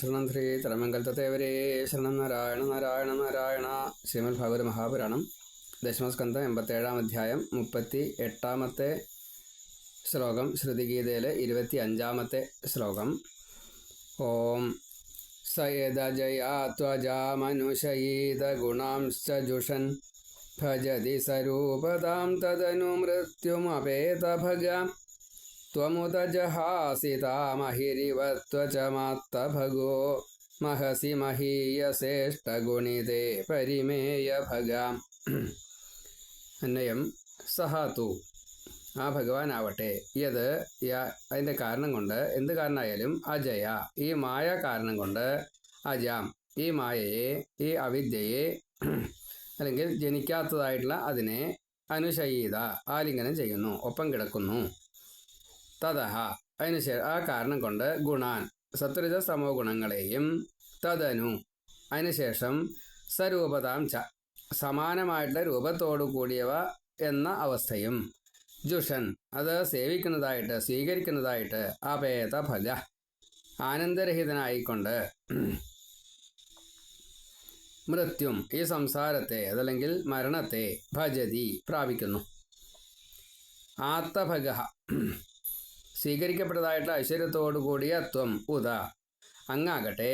ശരണം ശ്രീ തരമംഗലത്തേവരേ ശരണം നാരായണ നാരായണ നാരായണ. ശ്രീമദ് ഭാഗവത മഹാപുരാണം. ദശമസ്കന്ധം എൺപത്തേഴാം അധ്യായം മുപ്പത്തി എട്ടാമത്തെ ശ്ലോകം ശ്രുതിഗീതയിലെ ഇരുപത്തി അഞ്ചാമത്തെ ശ്ലോകം. ഓം സയദജയാ ത്വജാമനുഷയീത ഗുണാംശ്ച ജുഷൻ ഭജതി സ്വരൂപതാം തദനു മൃത്യുമപേത ഭഗ जहासितामहिरिव त्वचमात्तभगो महसि महीयश्रेष्ठगुणिते പരിമേയഭഗാം അന്വയം സഹാതു ആ ഭഗവാനാവട്ടെ യത് അതിൻ്റെ കാരണം കൊണ്ട് എന്ത് കാരണമായാലും അജയ ഈ മായ കാരണം കൊണ്ട് അജാം ഈ മായയെ ഈ അവിദ്യയെ അല്ലെങ്കിൽ ജനിക്കാത്തതായിട്ടുള്ള അതിനെ അനുശയീത ആലിംഗനം ചെയ്യുന്നു ഒപ്പം കിടക്കുന്നു തതഹ അതിനുശേഷം ആ കാരണം കൊണ്ട് ഗുണാൻ സത്വരജ സമോ ഗുണങ്ങളെയും തദനു. അതിനുശേഷം സ്വരൂപതാം ച സമാനമായിട്ടുള്ള രൂപത്തോടു കൂടിയവ എന്ന അവസ്ഥയും. ജുഷൻ അത് സേവിക്കുന്നതായിട്ട് സ്വീകരിക്കുന്നതായിട്ട് അപേത ഫല ആനന്ദരഹിതനായിക്കൊണ്ട് മൃത്യും ഈ സംസാരത്തെ അതല്ലെങ്കിൽ മരണത്തെ ഭജതി പ്രാപിക്കുന്നു. ആത്തഭഗ സ്വീകരിക്കപ്പെട്ടതായിട്ടുള്ള ഐശ്വര്യത്തോടു കൂടിയ ത്വം ഉദ. അങ്ങാകട്ടെ.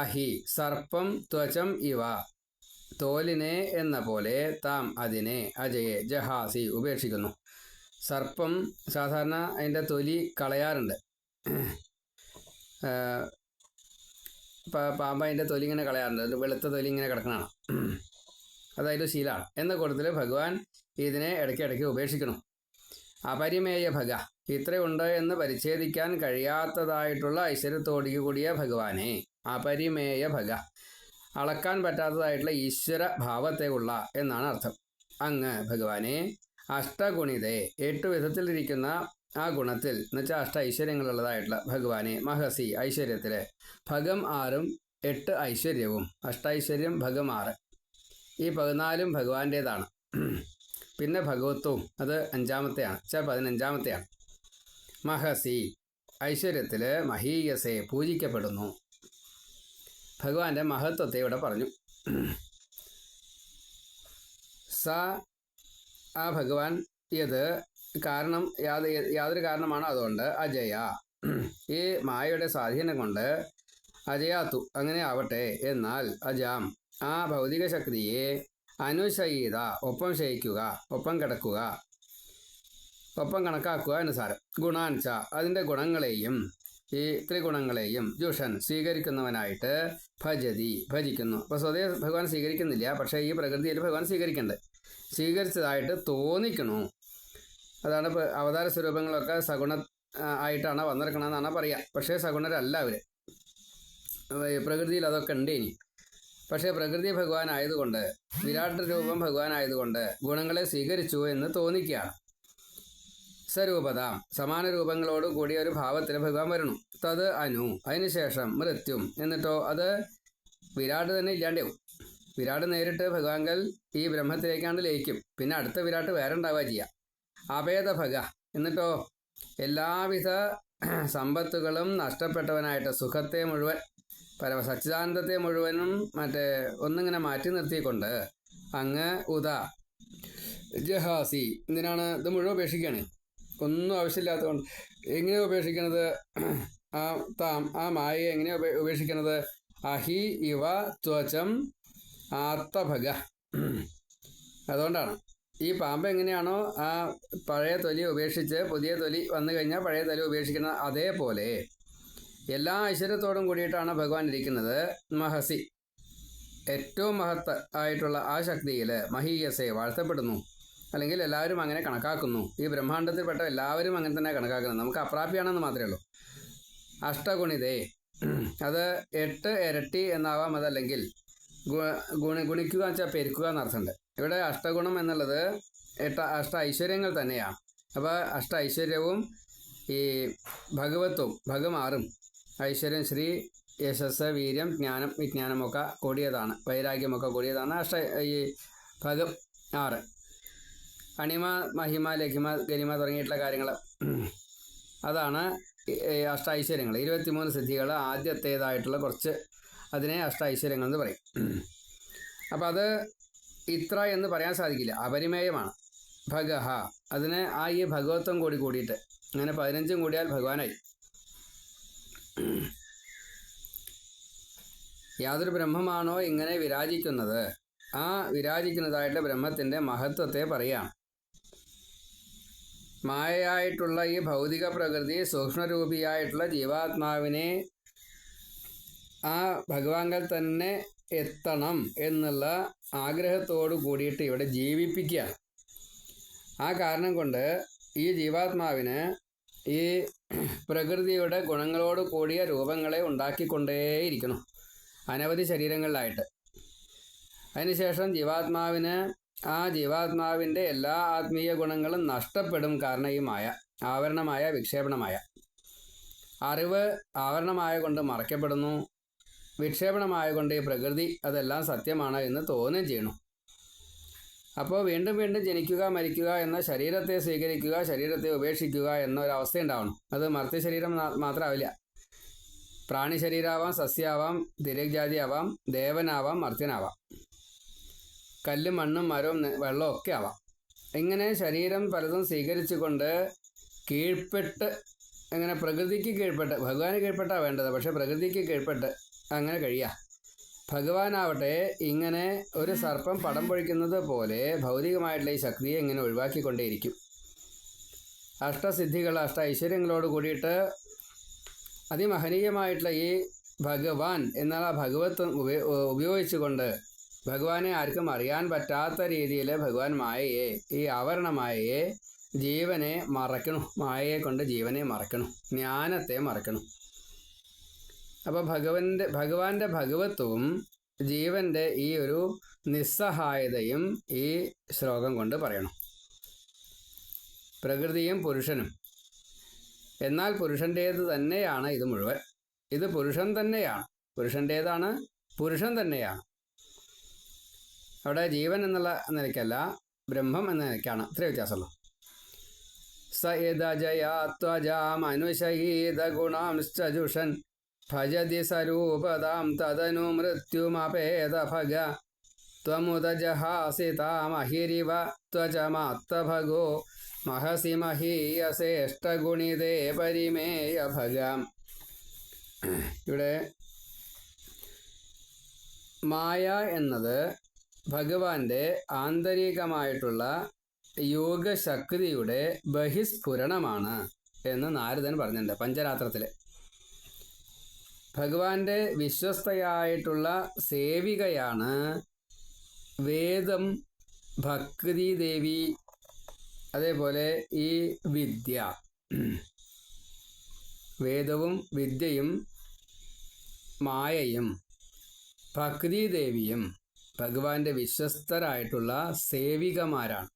അഹി സർപ്പം ത്വചം ഇവ. തോലിനെ എന്ന പോലെ താം അതിനെ അജയെ ജഹാസി ഉപേക്ഷിക്കുന്നു. സർപ്പം സാധാരണ അതിന്റെ തൊലി കളയാറുണ്ട്. പാമ്പ അതിന്റെ തൊലി ഇങ്ങനെ കളയാറുണ്ട്. വെളുത്ത തൊലി ഇങ്ങനെ കിടക്കണതാണ്. അതായത് ശീലമാണ് എന്ന കൂട്ടത്തിൽ ഭഗവാൻ ഇതിനെ ഇടയ്ക്കിടയ്ക്ക് ഉപേക്ഷിക്കണം അപരിമേയ ഭഗ. ഇത്രയുണ്ട് എന്ന് പരിച്ഛേദിക്കാൻ കഴിയാത്തതായിട്ടുള്ള ഐശ്വര്യത്തോടു കൂടിയ ഭഗവാനെ അപരിമേയ ഭഗ. അളക്കാൻ പറ്റാത്തതായിട്ടുള്ള ഈശ്വര ഭാവത്തെ ഉള്ള എന്നാണ് അർത്ഥം. അങ്ങ് ഭഗവാനെ അഷ്ടഗുണിതെ എട്ട് വിധത്തിലിരിക്കുന്ന ആ ഗുണത്തിൽ എന്നുവെച്ചാൽ അഷ്ട ഐശ്വര്യങ്ങളുള്ളതായിട്ടുള്ള ഭഗവാനെ മഹസി ഐശ്വര്യത്തിൽ ഭഗം ആറും എട്ട് ഐശ്വര്യവും അഷ്ടൈശ്വര്യം ഭഗം ആറ്. ഈ പതിനാലും ഭഗവാന്റേതാണ്. പിന്നെ ഭഗവത്വവും അത് അഞ്ചാമത്തെയാണ് ച പതിനഞ്ചാമത്തെയാണ്. മഹസി ഐശ്വര്യത്തിൽ മഹീയസെ പൂജിക്കപ്പെടുന്നു. ഭഗവാന്റെ മഹത്വത്തെ ഇവിടെ പറഞ്ഞു. സ ആ ഭഗവാൻ ഇത് കാരണം യാതൊരു കാരണമാണ് അതുകൊണ്ട് അജയ. ഈ മായയുടെ സ്വാധീനം കൊണ്ട് അജയാത്തു അങ്ങനെ ആവട്ടെ. എന്നാൽ അജാം ആ ഭൗതിക ശക്തിയെ അനുശയിത ഒപ്പം ശയിക്കുക ഒപ്പം കിടക്കുക ഒപ്പം കണക്കാക്കുക അനുസാരം ഗുണാൻച അതിന്റെ ഗുണങ്ങളെയും ഈ ത്രിഗുണങ്ങളെയും ജുഷൻ സ്വീകരിക്കുന്നവനായിട്ട് ഭജതി ഭജിക്കുന്നു. അപ്പോൾ സ്വതേ ഭഗവാൻ സ്വീകരിക്കുന്നില്ല. പക്ഷേ ഈ പ്രകൃതിയിൽ ഭഗവാൻ സ്വീകരിക്കേണ്ടത് സ്വീകരിച്ചതായിട്ട് തോന്നിക്കണു. അതാണ് അവതാര സ്വരൂപങ്ങളൊക്കെ സഗുണ ആയിട്ടാണ് വന്നിരിക്കണമെന്നാണ് പറയുക പക്ഷേ സഗുണരല്ല അവർ പ്രകൃതിയിൽ അതൊക്കെ ഉണ്ട് ഇനി. പക്ഷേ പ്രകൃതി ഭഗവാൻ ആയതുകൊണ്ട് വിരാട് രൂപം ഭഗവാൻ ആയതുകൊണ്ട് ഗുണങ്ങളെ സ്വീകരിച്ചു എന്ന് തോന്നിക്കുകയാണ് സ്വരൂപത സമാന രൂപങ്ങളോട് കൂടിയ ഒരു ഭാവത്തിന് ഭഗവാൻ വരണം. തത് അനു. അതിനുശേഷം മൃത്യും. എന്നിട്ടോ അത് വിരാട് തന്നെ ഇല്ലാണ്ടാവും വിരാട് നേരിട്ട് ഭഗവാങ്കൽ ഈ ബ്രഹ്മത്തിലേക്കാണ്ട് ലയിക്കും. പിന്നെ അടുത്ത വിരാട്ട് വേറെ ഉണ്ടാവുക ചെയ്യുക അഭേദ ഭഗ എന്നിട്ടോ എല്ലാവിധ സമ്പത്തുകളും നഷ്ടപ്പെട്ടവനായിട്ട് സുഖത്തെ മുഴുവൻ പരമ സച്ചിദാനന്ദത്തെ മുഴുവനും മറ്റേ ഒന്നിങ്ങനെ മാറ്റി നിർത്തിക്കൊണ്ട് അങ്ങ് ഉദ. ജഹാസി. എന്തിനാണ് ഇത് മുഴുവൻ ഉപേക്ഷിക്കുകയാണ് ഒന്നും ആവശ്യമില്ലാത്തതുകൊണ്ട് എങ്ങനെ ഉപേക്ഷിക്കുന്നത് ആ താം ആ മായയെ എങ്ങനെ ഉപേക്ഷിക്കുന്നത് അഹി ഇവ ത്വചം ആത്തഭഗ. അതുകൊണ്ടാണ്. ഈ പാമ്പ് എങ്ങനെയാണോ ആ പഴയ തൊലി ഉപേക്ഷിച്ച് പുതിയ തൊലി വന്നു കഴിഞ്ഞാൽ പഴയ തൊലി ഉപേക്ഷിക്കുന്ന അതേപോലെ എല്ലാ ഐശ്വര്യത്തോടും കൂടിയിട്ടാണ് ഭഗവാൻ ഇരിക്കുന്നത്. മഹസി. ഏറ്റവും മഹത്ത് ആയിട്ടുള്ള ആ ശക്തിയിൽ മഹീയസെ വാഴ്ത്തപ്പെടുന്നു. അല്ലെങ്കിൽ എല്ലാവരും അങ്ങനെ കണക്കാക്കുന്നു. ഈ ബ്രഹ്മാണ്ടത്തിൽപ്പെട്ട എല്ലാവരും അങ്ങനെ തന്നെ കണക്കാക്കുന്നത് നമുക്ക് അപ്രാപ്യാണെന്ന് മാത്രമേ ഉള്ളൂ. അഷ്ടഗുണിതേ. അത് എട്ട് ഇരട്ടി എന്നാവാം അതല്ലെങ്കിൽ ഗുണ ഗുണിക്കുക വെച്ചാൽ പെരുക്കുക എന്നർത്ഥമുണ്ട് ഇവിടെ അഷ്ടഗുണം എന്നുള്ളത് എട്ട അഷ്ട ഐശ്വര്യങ്ങൾ തന്നെയാണ് അപ്പോൾ അഷ്ട ഐശ്വര്യവും ഈ ഭഗവത്വം ഭഗമാറും ഐശ്വര്യം ശ്രീ യശസ് വീര്യം ജ്ഞാനം വിജ്ഞാനമൊക്കെ കൂടിയതാണ്. വൈരാഗ്യമൊക്കെ കൂടിയതാണ്. അഷ്ട ഈ ഭഗം ആറ്. അണിമ മഹിമ ലഘിമ ഗരിമ തുടങ്ങിയിട്ടുള്ള കാര്യങ്ങൾ അതാണ് അഷ്ടൈശ്വര്യങ്ങൾ ഇരുപത്തിമൂന്ന് സിദ്ധികൾ ആദ്യത്തേതായിട്ടുള്ള കുറച്ച് അതിനെ അഷ്ടൈശ്വര്യങ്ങൾ എന്ന് പറയും. അപ്പം അത് ഇത്ര എന്ന് പറയാൻ സാധിക്കില്ല. അപരിമേയമാണ്. ഭഗഹ. അതിന് ആ ഈ ഭഗവത്വം കൂടി കൂടിയിട്ട് അങ്ങനെ പതിനഞ്ചും കൂടിയാൽ ഭഗവാനായി. യാതൊരു ബ്രഹ്മമാണോ ഇങ്ങനെ വിരാജിക്കുന്നത്? ആ വിരാജിക്കുന്നതായിട്ട് ബ്രഹ്മത്തിന്റെ മഹത്വത്തെ പറയുകയാണ് മായയായിട്ടുള്ള ഈ ഭൗതിക പ്രകൃതി സൂക്ഷ്മരൂപിയായിട്ടുള്ള ജീവാത്മാവിനെ ആ ഭഗവാങ്കൽ തന്നെ എത്തണം എന്നുള്ള ആഗ്രഹത്തോടു കൂടിയിട്ട് ഇവിടെ ജീവിപ്പിക്കുക. ആ കാരണം കൊണ്ട് ഈ ജീവാത്മാവിന് ഈ പ്രകൃതിയുടെ ഗുണങ്ങളോട് കൂടിയ രൂപങ്ങളെ ഉണ്ടാക്കിക്കൊണ്ടേയിരിക്കണം അനവധി ശരീരങ്ങളിലായിട്ട്. അതിനുശേഷം ജീവാത്മാവിന് ആ ജീവാത്മാവിന്റെ എല്ലാ ആത്മീയ ഗുണങ്ങളും നഷ്ടപ്പെടും കാരണം ഈ മായ ആവരണമായ വിക്ഷേപണമായ. അറിവ് ആവരണമായ കൊണ്ട് മറയ്ക്കപ്പെടുന്നു. വിക്ഷേപണമായ കൊണ്ട് ഈ പ്രകൃതി അതെല്ലാം സത്യമാണ് എന്ന് തോന്നുകയും ചെയ്യണു അപ്പോൾ വീണ്ടും വീണ്ടും ജനിക്കുക മരിക്കുക എന്ന ശരീരത്തെ സ്വീകരിക്കുക ശരീരത്തെ ഉപേക്ഷിക്കുക എന്നൊരവസ്ഥ ഉണ്ടാവണം. അത് മർത്തി ശരീരം മാത്രമാവില്ല പ്രാണി ശരീരമാവാം സസ്യാവാം തിരക് ആവാം ദേവനാവാം മർത്യനാവാം. കല്ലും മണ്ണും മരവും വെള്ളവും ഒക്കെ ആവാം. ഇങ്ങനെ ശരീരം പലതും സ്വീകരിച്ചുകൊണ്ട് കീഴ്പ്പെട്ട് അങ്ങനെ പ്രകൃതിക്ക് കീഴ്പ്പെട്ട് ഭഗവാന് കീഴ്പ്പെട്ടാണ് വേണ്ടത് പക്ഷെ പ്രകൃതിക്ക് കീഴ്പ്പെട്ട് അങ്ങനെ കഴിയാ. ഭഗവാനാവട്ടെ ഇങ്ങനെ ഒരു സർപ്പം പടം പൊഴിക്കുന്നത് പോലെ ഭൗതികമായിട്ടുള്ള ഈ ശക്തിയെ ഇങ്ങനെ ഒഴിവാക്കിക്കൊണ്ടേയിരിക്കും. അഷ്ടസിദ്ധികൾ അഷ്ട ഐശ്വര്യങ്ങളോട് കൂടിയിട്ട് അതിമഹനീയമായിട്ടുള്ള ഈ ഭഗവാൻ എന്നാൽ ആ ഭഗവത്വം ഉപയോഗിച്ചുകൊണ്ട് ഭഗവാനെ ആർക്കും അറിയാൻ പറ്റാത്ത രീതിയിൽ ഭഗവാൻ മായയെ ഈ ആവരണ മായയെ ജീവനെ മറക്കണം. മായയെ കൊണ്ട് ജീവനെ മറക്കണം. ജ്ഞാനത്തെ മറക്കണം. അപ്പോൾ ഭഗവന്റെ ഭഗവാന്റെ ഭഗവത്വവും ജീവന്റെ ഈ ഒരു നിസ്സഹായതയും ഈ ശ്ലോകം കൊണ്ട് പറയണം. പ്രകൃതിയും പുരുഷനും. എന്നാൽ പുരുഷന്റേത് തന്നെയാണ് ഇത് മുഴുവൻ. ഇത് പുരുഷൻ തന്നെയാണ്. പുരുഷന്റേതാണ് പുരുഷൻ തന്നെയാണ്. അവിടെ ജീവൻ എന്നുള്ള നിലയ്ക്കല്ല ബ്രഹ്മം എന്ന നിലയ്ക്കാണ്. ഇത്രയും വ്യത്യാസമുള്ളൂ. സ യദജയാത്വജാമനുഷയീത ഗുണാംശ്ചജുഷൻ ഭജതി സരൂപതാം തദനു മൃത്യുമപേത ഭഗ ത്വമുദജഹാസി താമഹിരിവ ത്വചമാത്തഭഗോ മഹസി മഹീയസേഷ്ടഗുണിതേ പരിമേയ ഭഗാം. ഇവിടെ മായ എന്നത് ഭഗവാന്റെ ആന്തരികമായിട്ടുള്ള യോഗശക്തിയുടെ ബഹിസ്ഫുരണമാണ് എന്ന് നാരദൻ പറഞ്ഞിട്ടുണ്ട് പഞ്ചരാത്രത്തിൽ ഭഗവാന്റെ വിശ്വസ്തയായിട്ടുള്ള സേവികയാണ് വേദം ഭക്തി ദേവി അതേപോലെ ഈ വിദ്യ. വേദവും വിദ്യയും മായയും ഭക്തി ദേവിയും ഭഗവാന്റെ വിശ്വസ്തരായിട്ടുള്ള സേവികമാരാണ്.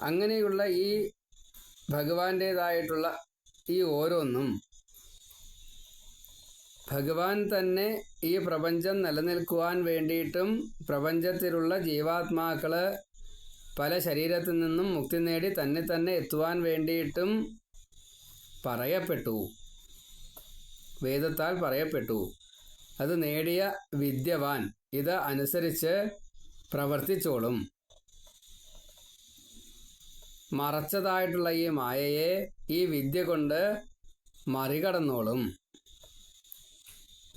അങ്ങനെയുള്ള ഈ ഭഗവാന്റേതായിട്ടുള്ള ഈ ഓരോന്നും ഭഗവാൻ തന്നെ ഈ പ്രപഞ്ചം നിലനിൽക്കുവാൻ വേണ്ടിയിട്ടും പ്രപഞ്ചത്തിലുള്ള ജീവാത്മാക്കൾ പല ശരീരത്തിൽ നിന്നും മുക്തി നേടി തന്നെ തന്നെ എത്തുവാൻ വേണ്ടിയിട്ടും പറയപ്പെട്ടു. വേദത്താൽ പറയപ്പെട്ടു. അത് നേടിയ വിദ്യവാൻ ഇത് അനുസരിച്ച് പ്രവർത്തിച്ചോളും. മറച്ചതായിട്ടുള്ള ഈ മായയെ ഈ വിദ്യ കൊണ്ട് മറികടന്നോളും.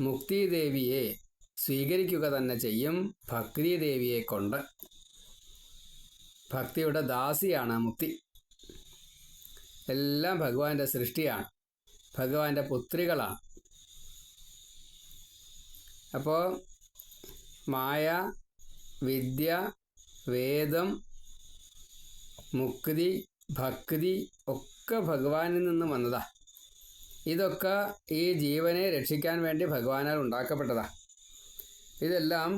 മുക്തിദേവിയെ സ്വീകരിക്കുക തന്നെ ചെയ്യും. ഭക്തിദേവിയെ കൊണ്ട്. ഭക്തിയുടെ ദാസിയാണ് മുക്തി. എല്ലാം ഭഗവാന്റെ സൃഷ്ടിയാണ്. ഭഗവാന്റെ പുത്രികളാണ്. അപ്പോൾ മായ വിദ്യ വേദം മുക്തി ഭക്തി ഒക്കെ ഭഗവാനിൽ നിന്ന് വന്നതാ. ഇതൊക്കെ ഈ ജീവനെ രക്ഷിക്കാൻ വേണ്ടി ഭഗവാനാൽ ഉണ്ടാക്കപ്പെട്ടതാ. ഇതെല്ലാം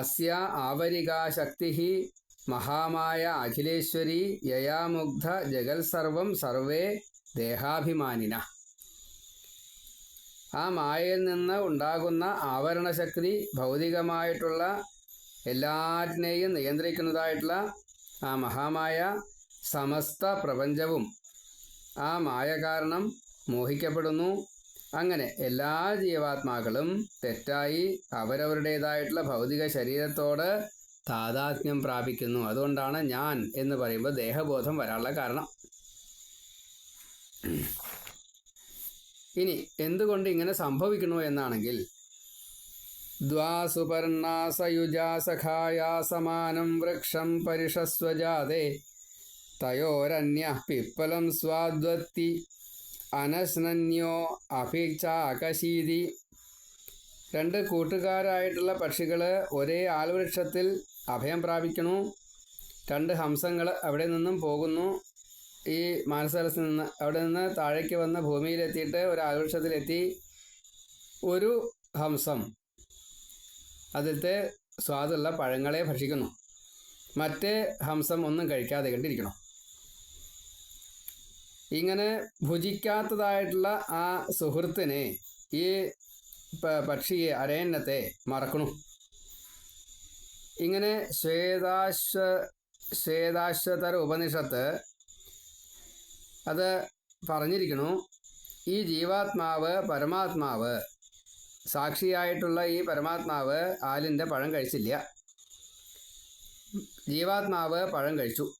അസ്യ ആവരികാശക്തി മഹാമായ അഖിലേശ്വരി യയാമുഗ്ധ ജഗൽ സർവം സർവേ ദേഹാഭിമാനിന. ആ മായയിൽ നിന്ന് ഉണ്ടാകുന്ന ആവരണശക്തി ഭൗതികമായിട്ടുള്ള എല്ലാറ്റിനെയും നിയന്ത്രിക്കുന്നതായിട്ടുള്ള ആ മഹാമായ സമസ്ത പ്രപഞ്ചവും ആ മായ കാരണം മോഹിക്കപ്പെടുന്നു. അങ്ങനെ എല്ലാ ജീവാത്മാക്കളും തെറ്റായി അവരവരുടേതായിട്ടുള്ള ഭൗതിക ശരീരത്തോട് താതാത്മ്യം പ്രാപിക്കുന്നു. അതുകൊണ്ടാണ് ഞാൻ എന്ന് പറയുമ്പോൾ ദേഹബോധം വരാനുള്ള കാരണം. ഇനി എന്തുകൊണ്ട് ഇങ്ങനെ സംഭവിക്കുന്നു എന്നാണെങ്കിൽ ദ്വാസുപർണാസയുജാ സമാനം വൃക്ഷം പരിഷസ്വജാതേ തയോരന്യ പിപ്പലം സ്വാദ്വത്തി അനശ്നന്യോ അഭിചാകശീതി. രണ്ട് കൂട്ടുകാരായിട്ടുള്ള പക്ഷികൾ ഒരേ ആൽവൃക്ഷത്തിൽ അഭയം പ്രാപിക്കുന്നു രണ്ട് ഹംസങ്ങൾ അവിടെ നിന്നും പോകുന്നു. ഈ മാനസരസിൽ നിന്ന് അവിടെ നിന്ന് താഴേക്ക് വന്ന് ഭൂമിയിലെത്തിയിട്ട് ഒരു ആൽവൃക്ഷത്തിലെത്തി ഒരു ഹംസം. അതിലത്തെ സ്വാദുള്ള പഴങ്ങളെ ഭക്ഷിക്കുന്നു. മറ്റേ ഹംസം ഒന്നും കഴിക്കാതെ കണ്ടിരിക്കണം. ഇങ്ങനെ ഭുജിക്കാത്തതായിട്ടുള്ള ആ സുഹൃത്തിനെ ഈ പക്ഷിയെ അരയന്നത്തെ മറക്കണു ഇങ്ങനെ ശ്വേതാശ്വ ശ്വേതാശ്വതര ഉപനിഷത്ത് അത് പറഞ്ഞിരിക്കുന്നു. ഈ ജീവാത്മാവ് പരമാത്മാവ്. സാക്ഷിയായിട്ടുള്ള ഈ പരമാത്മാവ് ആലിന്റെ പഴം കഴിച്ചില്ല. ജീവാത്മാവ് പഴം കഴിച്ചു.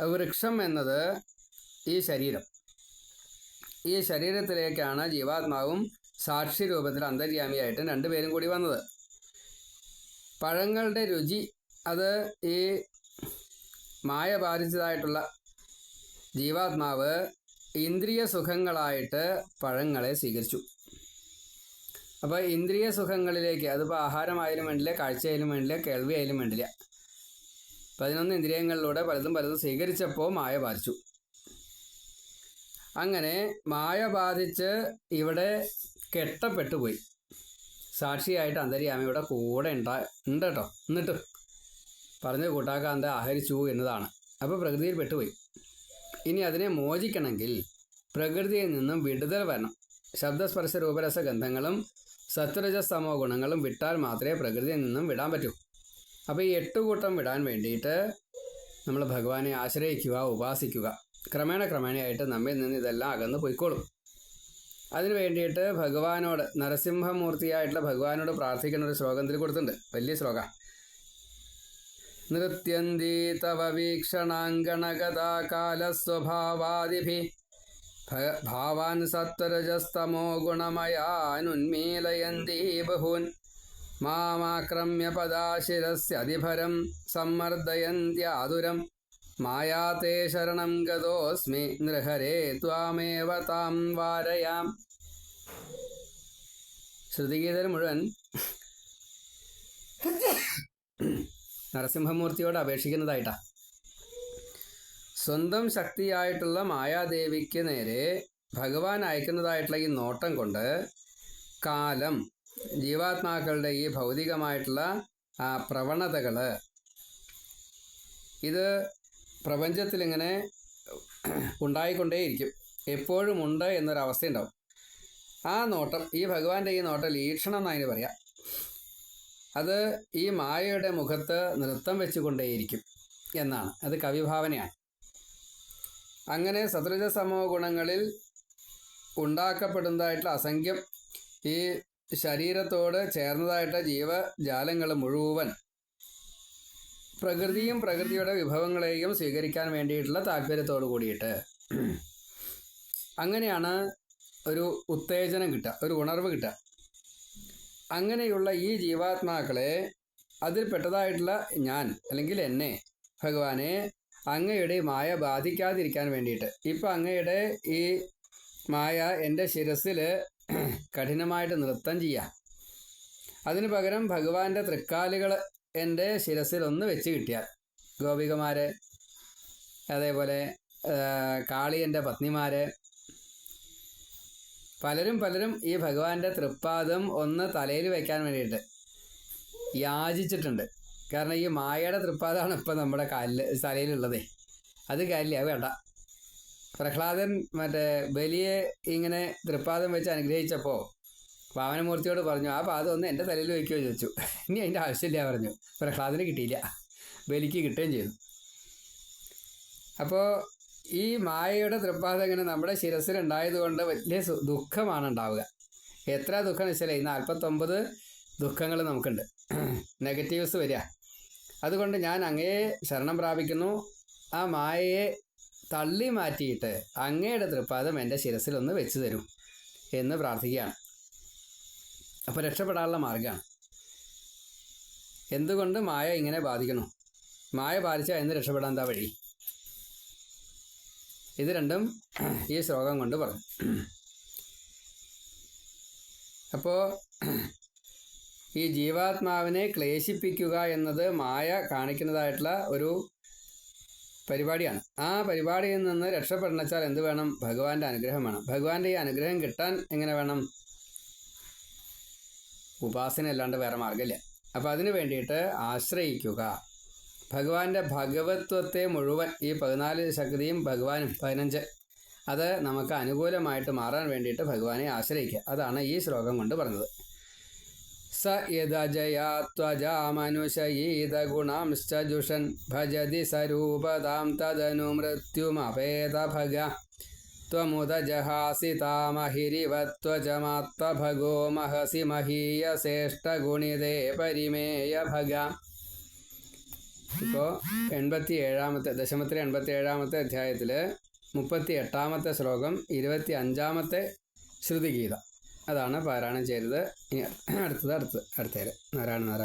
വൃക്ഷം എന്നത് ഈ ശരീരം. ഈ ശരീരത്തിലേക്കാണ് ജീവാത്മാവും സാക്ഷി രൂപത്തിൽ അന്തര്യാമിയായിട്ട് രണ്ടുപേരും കൂടി വന്നത്. പഴങ്ങളുടെ രുചി അത് ഈ മായ ബാധിച്ചതായിട്ടുള്ള ജീവാത്മാവ് ഇന്ദ്രിയ സുഖങ്ങളായിട്ട് പഴങ്ങളെ സ്വീകരിച്ചു. അപ്പോൾ ഇന്ദ്രിയ സുഖങ്ങളിലേക്ക് അതിപ്പോൾ ആഹാരമായാലും വേണ്ടില്ല കാഴ്ചയായാലും വേണ്ടില്ല കേൾവിയായാലും വേണ്ടില്ല. പതിനൊന്ന് ഇന്ദ്രിയങ്ങളിലൂടെ പലതും പലതും സ്വീകരിച്ചപ്പോൾ മായ ബാധിച്ചു. അങ്ങനെ മായ ബാധിച്ച് ഇവിടെ കെട്ടപ്പെട്ടുപോയി സാക്ഷിയായിട്ട് അന്തര്യാമിയുടെ കൂടെ ഉണ്ടാ ഉണ്ട് കേട്ടോ എന്നിട്ടും പറഞ്ഞ് കൂട്ടാക്കാന്ത ആഹരിച്ചു എന്നതാണ്. അപ്പോൾ പ്രകൃതിയിൽ പെട്ടുപോയി. ഇനി അതിനെ മോചിക്കണമെങ്കിൽ പ്രകൃതിയിൽ നിന്നും വിടുതൽ വരണം. ശബ്ദസ്പർശ രൂപരസ ഗന്ധങ്ങളും സത്വരജസ്തമോ ഗുണങ്ങളും വിട്ടാൽ മാത്രമേ പ്രകൃതിയിൽ നിന്നും വിടാൻ പറ്റൂ. അപ്പോൾ ഈ എട്ട് കൂട്ടം വിടാൻ വേണ്ടിയിട്ട് നമ്മൾ ഭഗവാനെ ആശ്രയിക്കുക ഉപാസിക്കുക. ക്രമേണ ക്രമേണയായിട്ട് നമ്മിൽ നിന്ന് ഇതെല്ലാം അകന്ന് പോയിക്കോളും. അതിനു വേണ്ടിയിട്ട് ഭഗവാനോട് നരസിംഹമൂർത്തിയായിട്ടുള്ള ഭഗവാനോട് പ്രാർത്ഥിക്കുന്ന ഒരു ശ്ലോകത്തിൽ കൊടുത്തിട്ടുണ്ട്. വലിയ ശ്ലോക. നൃത്യന്തി തവ വീക്ഷണാങ്കണഗതാ കാലസ്വഭാവാദിഭി ഭ- ഭാവാൻ സത്വരജസ്തമോ ഗുണമയാനുന്മീലയന്തി ബഹൂൻ മാമാക്രമ്യ പദാശിരസ്യതിഭരം സമ്മർദ്ദയന്ത്യാതുരം മായാത്തെ ശരണം ഗതോസ്മി നൃഹരേ ത്വാമേവ താം വാരയാം ശ്രുതിഗീതൽ മുഴുവൻ നരസിംഹമൂർത്തിയോട് അപേക്ഷിക്കുന്നതായിട്ടാ. സ്വന്തം ശക്തിയായിട്ടുള്ള മായാദേവിക്ക് നേരെ ഭഗവാൻ അയക്കുന്നതായിട്ടുള്ള ഈ നോട്ടം കൊണ്ട് കാലം ജീവാത്മാക്കളുടെ ഈ ഭൗതികമായിട്ടുള്ള ആ പ്രവണതകൾ ഇത് പ്രപഞ്ചത്തിലിങ്ങനെ ഉണ്ടായിക്കൊണ്ടേയിരിക്കും. എപ്പോഴും ഉണ്ട് എന്നൊരവസ്ഥയുണ്ടാവും. ആ നോട്ടം ഈ ഭഗവാന്റെ ഈ നോട്ടം ലീക്ഷണം എന്നതിന് പറയാം. അത് ഈ മായയുടെ മുഖത്ത് നൃത്തം വെച്ചുകൊണ്ടേയിരിക്കും എന്നാണ്. അത് കവിഭാവനയാണ്. അങ്ങനെ സദൃജ സമൂഹ ഗുണങ്ങളിൽ ഉണ്ടാക്കപ്പെടുന്നതായിട്ടുള്ള അസംഖ്യം ഈ ശരീരത്തോട് ചേർന്നതായിട്ട് ജീവജാലങ്ങൾ മുഴുവൻ പ്രകൃതിയും പ്രകൃതിയുടെ വിഭവങ്ങളെയും സ്വീകരിക്കാൻ വേണ്ടിയിട്ടുള്ള താല്പര്യത്തോട് കൂടിയിട്ട് അങ്ങനെയാണ് ഒരു ഉത്തേജനം കിട്ടുക ഒരു ഉണർവ് കിട്ടുക. അങ്ങനെയുള്ള ഈ ജീവാത്മാക്കളെ അതിൽപ്പെട്ടതായിട്ടുള്ള ഞാൻ അല്ലെങ്കിൽ എന്നെ ഭഗവാനെ അങ്ങയുടെ മായ ബാധിക്കാതിരിക്കാൻ വേണ്ടിയിട്ട്. ഇപ്പം അങ്ങയുടെ ഈ മായ എന്റെ ശിരസിൽ കഠിനമായിട്ട് നൃത്തം ചെയ്യാം. അതിന് പകരം ഭഗവാന്റെ തൃക്കാലുകൾ എന്റെ ശിരസിൽ ഒന്ന് വെച്ച് കിട്ടിയാൽ ഗോപികമാരെ അതേപോലെ കാളി എന്റെ പത്നിമാര് പലരും പലരും ഈ ഭഗവാന്റെ തൃപ്പാദം ഒന്ന് തലയിൽ വെക്കാൻ വേണ്ടിയിട്ട് യാചിച്ചിട്ടുണ്ട്. കാരണം ഈ മായയുടെ തൃപ്പാദമാണ് ഇപ്പം നമ്മുടെ കാലിൽ തലയിലുള്ളതേ. അത് കാര്യമില്ല വേണ്ട. പ്രഹ്ലാദൻ മറ്റേ ബലിയെ ഇങ്ങനെ തൃപ്പാദം വെച്ച് അനുഗ്രഹിച്ചപ്പോൾ വാമനമൂർത്തിയോട് പറഞ്ഞു ആ പാദം ഒന്ന് എന്റെ തലയിൽ വയ്ക്കുകയോ ചോദിച്ചു. ഇനി അതിന്റെ ആവശ്യമില്ല പറഞ്ഞു. പ്രഹ്ലാദന് കിട്ടിയില്ല. ബലിക്ക് കിട്ടുകയും ചെയ്തു. അപ്പോൾ ഈ മായയുടെ തൃപ്പാദം ഇങ്ങനെ നമ്മുടെ ശിരസിലുണ്ടായതുകൊണ്ട് വലിയ ദുഃഖമാണ് ഉണ്ടാവുക എത്ര ദുഃഖം എന്ന് വെച്ചാൽ ഈ നാൽപ്പത്തൊമ്പത് ദുഃഖങ്ങൾ നമുക്കുണ്ട്. നെഗറ്റീവ്സ് വരിക. അതുകൊണ്ട് ഞാൻ അങ്ങയെ ശരണം പ്രാപിക്കുന്നു. ആ മായയെ തള്ളി മാറ്റിയിട്ട് അങ്ങയുടെ തൃപ്പാദം എന്റെ ശിരസിൽ ഒന്ന് വെച്ച് തരും എന്ന് പ്രാർത്ഥിക്കുകയാണ്. അപ്പോൾ രക്ഷപ്പെടാനുള്ള മാർഗമാണ് എന്തുകൊണ്ട് മായ ഇങ്ങനെ ബാധിക്കണം മായ ബാധിച്ചാൽ എന്ന് രക്ഷപ്പെടാൻ എന്താ വഴി? ഇത് രണ്ടും ഈ ശ്ലോകം കൊണ്ട് പറഞ്ഞു അപ്പോൾ ഈ ജീവാത്മാവിനെ ക്ലേശിപ്പിക്കുക എന്നത് മായ കാണിക്കുന്നതായിട്ടുള്ള ഒരു പരിപാടിയാണ്. ആ പരിപാടിയിൽ നിന്ന് രക്ഷപ്പെടണച്ചാൽ എന്ത് വേണം? ഭഗവാന്റെ അനുഗ്രഹം വേണം. ഭഗവാന്റെ ഈ അനുഗ്രഹം കിട്ടാൻ എങ്ങനെ വേണം? ഉപാസന അല്ലാണ്ട് വേറെ മാർഗമില്ല അപ്പോൾ അതിന് വേണ്ടിയിട്ട് ആശ്രയിക്കുക. ഭഗവാന്റെ ഭഗവത്വത്തെ മുഴുവൻ ഈ പതിനാല് ശക്തിയും ഭഗവാനും പതിനഞ്ച്. അത് നമുക്ക് അനുകൂലമായിട്ട് മാറാൻ വേണ്ടിയിട്ട് ഭഗവാനെ ആശ്രയിക്കുക. അതാണ് ഈ ശ്ലോകം കൊണ്ട് പറഞ്ഞത്. സ യദജയാ ഭജതി സരൂപതാം തദനു മൃത്യുമപേത ഭഗ. ത്വമുദജഹാസി താമഹിരിവ ത്വജമാത്വഭഗോ മഹസി മഹീയശ്രേഷ്ഠഗുണിതേ പരിമേയ ഭഗ. ഇപ്പോൾ എൺപത്തി ഏഴാമത്തെ ദശമത്തിലെ എൺപത്തി ഏഴാമത്തെ അധ്യായത്തിൽ മുപ്പത്തി എട്ടാമത്തെ ശ്ലോകം ഇരുപത്തി അഞ്ചാമത്തെ ശ്രുതിഗീത. അതാണ് പാരായണം ചെയ്തത്. ഇനി അടുത്തത് അടുത്ത് അടുത്തേര് നാരായണ നാരായണ.